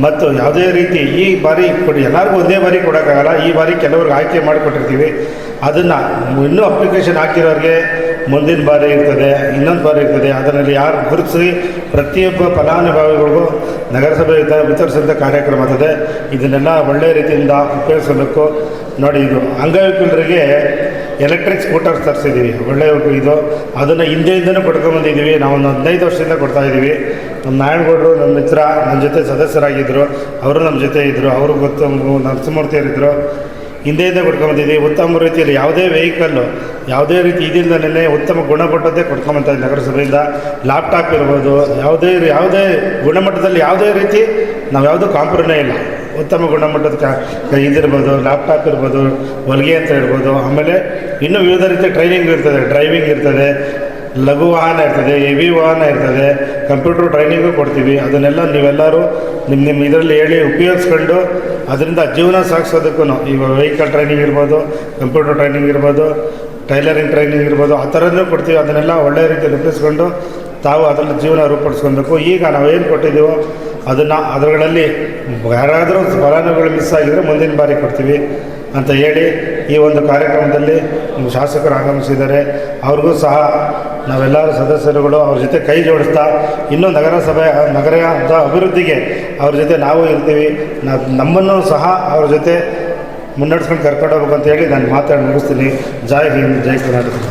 ಮತ್ತು ಯಾವುದೇ ರೀತಿ ಈ ಬಾರಿ ಕೊಡಿ, ಎಲ್ಲರಿಗೂ ಒಂದೇ ಬಾರಿ ಕೊಡೋಕ್ಕಾಗಲ್ಲ, ಈ ಬಾರಿ ಕೆಲವ್ರಿಗೆ ಆಯ್ಕೆ ಮಾಡಿಕೊಟ್ಟಿರ್ತೀವಿ. ಅದನ್ನು ಇನ್ನೂ ಅಪ್ಲಿಕೇಶನ್ ಹಾಕಿರೋರಿಗೆ ಮುಂದಿನ ಬಾರಿ ಇರ್ತದೆ, ಇನ್ನೊಂದು ಬಾರಿ ಇರ್ತದೆ, ಅದರಲ್ಲಿ ಯಾರು ಗುರುತಿಸಿ ಪ್ರತಿಯೊಬ್ಬ ಫಲಾನುಭವಿಗಳಿಗೂ ನಗರಸಭೆ ವಿತ- ವಿತರಿಸಿದಂಥ ಕಾರ್ಯಕ್ರಮ ಆಗ್ತದೆ. ಇದನ್ನೆಲ್ಲ ಒಳ್ಳೆಯ ರೀತಿಯಿಂದ ಉಪಯೋಗಿಸಬೇಕು ನೋಡಿ, ಇದು ಅಂಗವಿಕಲರಿಗೆ ಎಲೆಕ್ಟ್ರಿಕ್ ಸ್ಕೂಟರ್ ತರಿಸಿದ್ದೀವಿ ಒಳ್ಳೆಯ ಇದು. ಅದನ್ನು ಹಿಂದೆಯಿಂದನೂ ಪಡ್ಕೊಂಬಂದಿದ್ದೀವಿ ನಾವು ಒಂದು ಹದಿನೈದು ವರ್ಷದಿಂದ ಕೊಡ್ತಾ ಇದ್ದೀವಿ ನಮ್ಮ ನಾರಾಯಣಗೌಡರು, ನಮ್ಮ ಮಿತ್ರ ನನ್ನ ಜೊತೆ ಸದಸ್ಯರಾಗಿದ್ದರು ಅವರು ನಮ್ಮ ಜೊತೆ ಇದ್ದರು ಅವರು ಗೊತ್ತು ನರಸಿಂಹಮೂರ್ತಿಯವರಿದ್ದರು ಹಿಂದೆಯಿಂದ ಕೊಡ್ಕೊಂಬಂದಿದ್ದೀವಿ ಉತ್ತಮ ರೀತಿಯಲ್ಲಿ ಯಾವುದೇ ವೆಹಿಕಲ್ಲು ಯಾವುದೇ ರೀತಿ ಇದಿಲ್ಲದಲ್ಲೇ ಉತ್ತಮ ಗುಣಮಟ್ಟದ್ದೇ ಕೊಡ್ಕೊಂಬಂತ ನಗರಸಭೆಯಿಂದ. ಲ್ಯಾಪ್ಟಾಪ್ ಇರ್ಬೋದು, ಯಾವುದೇ ಯಾವುದೇ ಗುಣಮಟ್ಟದಲ್ಲಿ ಯಾವುದೇ ರೀತಿ ನಾವು ಯಾವುದೂ ಕಾಂಪ್ರಮೇ ಇಲ್ಲ. ಉತ್ತಮ ಗುಣಮಟ್ಟದ ಕ ಇದಿರ್ಬೋದು ಲ್ಯಾಪ್ಟಾಪ್ ಇರ್ಬೋದು, ಹೊಲಿಗೆ ಅಂತ ಇರ್ಬೋದು ಆಮೇಲೆ ಇನ್ನೂ ವಿವಿಧ ರೀತಿಯ ಟ್ರೈನಿಂಗ್ ಇರ್ತದೆ. ಡ್ರೈವಿಂಗ್ ಇರ್ತದೆ, ಲಘು ವಾಹನ ಇರ್ತದೆ ಹೆವಿ ವಾಹನ ಇರ್ತದೆ. ಕಂಪ್ಯೂಟರ್ ಟ್ರೈನಿಂಗು ಕೊಡ್ತೀವಿ. ಅದನ್ನೆಲ್ಲ ನೀವೆಲ್ಲರೂ ನಿಮ್ಮ ನಿಮ್ಮ ಇದರಲ್ಲಿ ಹೇಳಿ ಉಪಯೋಗಿಸ್ಕೊಂಡು ಅದರಿಂದ ಜೀವನ ಸಾಗಿಸೋದಕ್ಕೂ ಈ ವೆಹಿಕಲ್ ಟ್ರೈನಿಂಗ್ ಇರ್ಬೋದು ಕಂಪ್ಯೂಟರ್ ಟ್ರೈನಿಂಗ್ ಇರ್ಬೋದು ಟೈಲರಿಂಗ್ ಟ್ರೈನಿಂಗ್ ಇರ್ಬೋದು, ಆ ಥರನೂ ಕೊಡ್ತೀವಿ. ಅದನ್ನೆಲ್ಲ ಒಳ್ಳೆಯ ರೀತಿಯಲ್ಲಿ ರೂಪಿಸ್ಕೊಂಡು ತಾವು ಅದರಲ್ಲಿ ಜೀವನ ರೂಪಿಸ್ಕೊಬೇಕು ಈಗ ನಾವೇನು ಕೊಟ್ಟಿದ್ದೀವೋ ಅದನ್ನು ಅದರಗಳಲ್ಲಿ ಯಾರಾದರೂ ಫಲಾನುಭವಿಗಳು ಮಿಸ್ ಆಗಿದರೆ ಮುಂದಿನ ಬಾರಿ ಕೊಡ್ತೀವಿ ಅಂತ ಹೇಳಿ ಈ ಒಂದು ಕಾರ್ಯಕ್ರಮದಲ್ಲಿ ನಮ್ಮ ಶಾಸಕರು ಆಗಮಿಸಿದ್ದಾರೆ. ಅವ್ರಿಗೂ ಸಹ ನಾವೆಲ್ಲರೂ ಸದಸ್ಯರುಗಳು ಅವ್ರ ಜೊತೆ ಕೈ ಜೋಡಿಸ್ತಾ ಇನ್ನೂ ನಗರಸಭೆ, ನಗರದ ಅಭಿವೃದ್ಧಿಗೆ ಅವ್ರ ಜೊತೆ ನಾವು ಇರ್ತೀವಿ. ನಮ್ಮನ್ನು ಸಹ ಅವ್ರ ಜೊತೆ ಮುನ್ನಡೆಸ್ಕೊಂಡು ಕರ್ಕೊಂಡು ಹೋಗ್ಬೇಕು ಅಂತ ಹೇಳಿ ನಾನು ಮಾತಾಡಿ ಮುಗಿಸ್ತೀನಿ. ಜೈ ಹಿಂದ್ ಜೈ ಕರ್ನಾಟಕ.